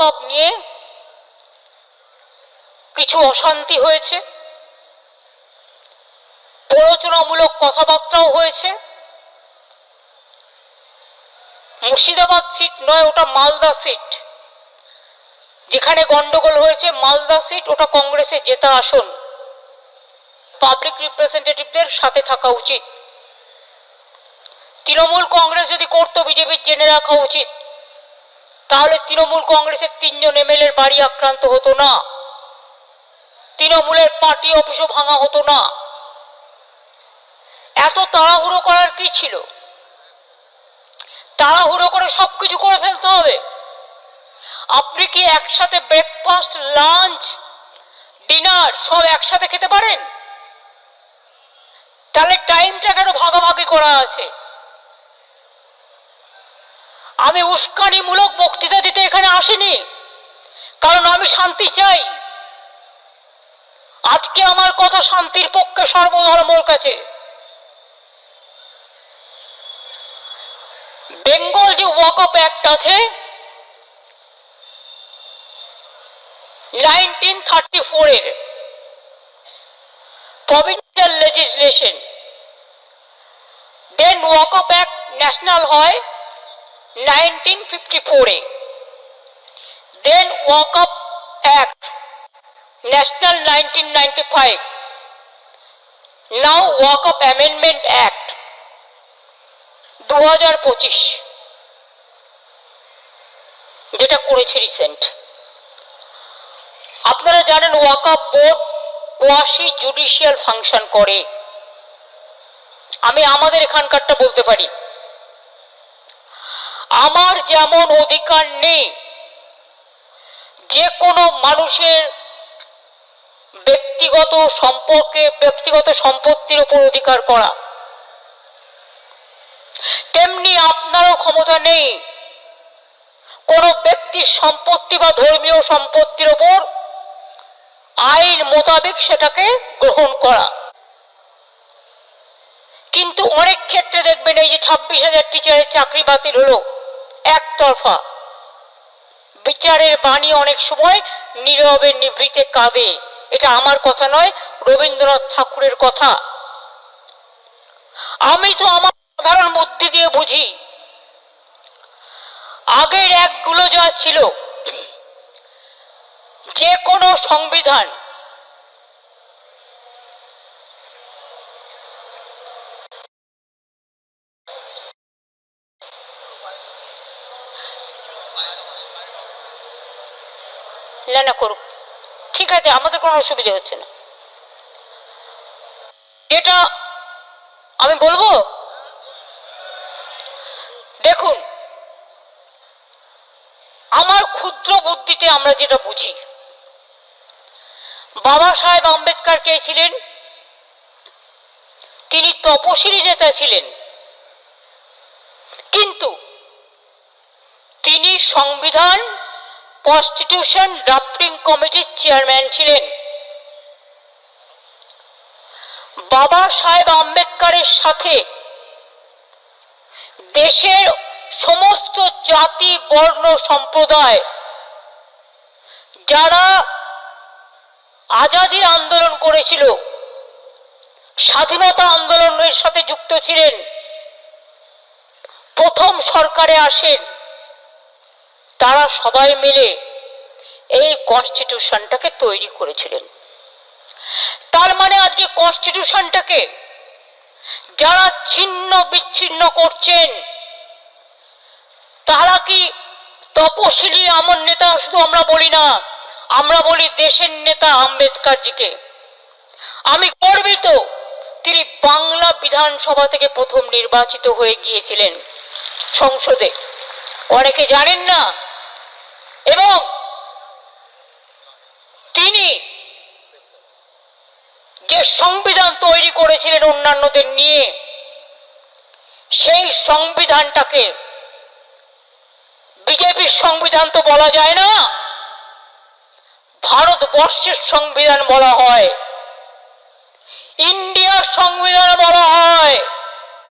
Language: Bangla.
ওয়াকআপ নিয়ে কিছু অশান্তি হয়েছে। প্ররোচনামূলক কথাবার্তাও হয়েছে। মুর্শিদাবাদ সিট নয়, ওটা মালদা সিট। যেখানে গন্ডগোল হয়েছে, মালদা সিট, ওটা কংগ্রেসের জেতা আসন। পাবলিক রিপ্রেজেন্টেটিভদের সাথে থাকা উচিত। তৃণমূল কংগ্রেস যদি করতো, বিজেপির জেনে রাখা উচিত। তাহলে তৃণমূল কংগ্রেসের তিনজন এমএলএর বাড়ি আক্রান্ত হতো না। তৃণমূলের পার্টি অফিসও ভাঙা হতো না। এত তাড়াহুড়ো করার কি ছিল? তাড়াহুড়ো করে সবকিছু করে ফেলতে হবে। আপনি কি একসাথে ব্রেকফাস্ট লাঞ্চ ডিনার সব একসাথে খেতে পারেন? তাহলে টাইমটা কেন ভাগাভাগি করা আছে। আমি উস্কানিমূলক বক্তৃতা দিতে এখানে আসিনি। কারণ আমি শান্তি চাই। আজকে আমার কথা শান্তির পক্ষে সর্বধর্মর কাছে। বেঙ্গল যে ওয়াকআপ অ্যাক্ট আছে, নাইনটিন থার্টি ফোরের provincial legislation, then waqf act national হয় নাইনটিন ফিফটি ফোরে। Then waqf act national nineteen ninety five now waqf amendment act দু হাজার পঁচিশ যেটা করেছে রিসেন্ট আপনারা জানেন Waqf board quasi judicial function করে। আমি আমাদের এখানকারটা বলতে পারি। আমার যেমন অধিকার নেই যে কোনো মানুষের ব্যক্তিগত সম্পর্কে, ব্যক্তিগত সম্পত্তির উপর অধিকার করা। তেমনি আপনারও ক্ষমতা নেই। কোন ব্যক্তির সম্পত্তি বা ধর্মীয় সম্পত্তির ওপর আইন মোতাবেক সেটাকে গ্রহণ করা। কিন্তু অনেক ক্ষেত্রে দেখবেন এই যে ছাব্বিশ হাজার টিচারের চাকরি বাতিল হলো। একতরফা। বিচারের বাণী অনেক সময় নীরবে নিভৃতে কাঁদে। এটা আমার কথা নয়, রবীন্দ্রনাথ ঠাকুরের কথা। আমি তো আমার সাধারণ বুদ্ধি দিয়ে বুঝি। আগের একগুলো যা ছিল, যে কোনো সংবিধান না না, করুক। ঠিক আছে, আমাদের কোনো অসুবিধা হচ্ছে না। যেটা আমি বলব? দেখুন, আমার ক্ষুদ্র বুদ্ধিতে আমরা যেটা বুঝি, বাবা সাহেব আম্বেদকর কে ছিলেন? তিনি তপশিলি নেতা ছিলেন। কিন্তু তিনি সংবিধান কনস্টিটিউশন ড্রাফটিং কমিটির চেয়ারম্যান ছিলেন। বাবা সাহেব আম্বেদকরের সাথে দেশের সমস্ত জাতি, বর্ণ, সম্প্রদায় যারা আজাদির আন্দোলন করেছিল, স্বাধীনতা আন্দোলনের সাথে যুক্ত ছিলেন। প্রথম সরকারে আসেন। তারা সবাই মিলে এই কনস্টিটিউশনটাকে তৈরি করেছিলেন। তার মানে আজকে কনস্টিটিউশনটাকে যারা ছিন্ন বিচ্ছিন্ন করছেন, তারা কি তপশিলি আমার নেতা শুধু আমরা বলি না, আমরা বলি দেশের নেতা আম্বেদকরজিকে। আমি গর্বিত তিনি বাংলা বিধানসভা থেকে প্রথম নির্বাচিত হয়ে গিয়েছিলেন সংসদে। অনেকে জানেন না এবং তিনি যে সংবিধান তৈরি করেছিলেন অন্যান্যদের নিয়ে, সেই সংবিধানটাকে বিজেপির সংবিধান তো বলা যায় না, ভারতবর্ষের সংবিধান বলা হয়, ইন্ডিয়ার সংবিধান বলা হয়।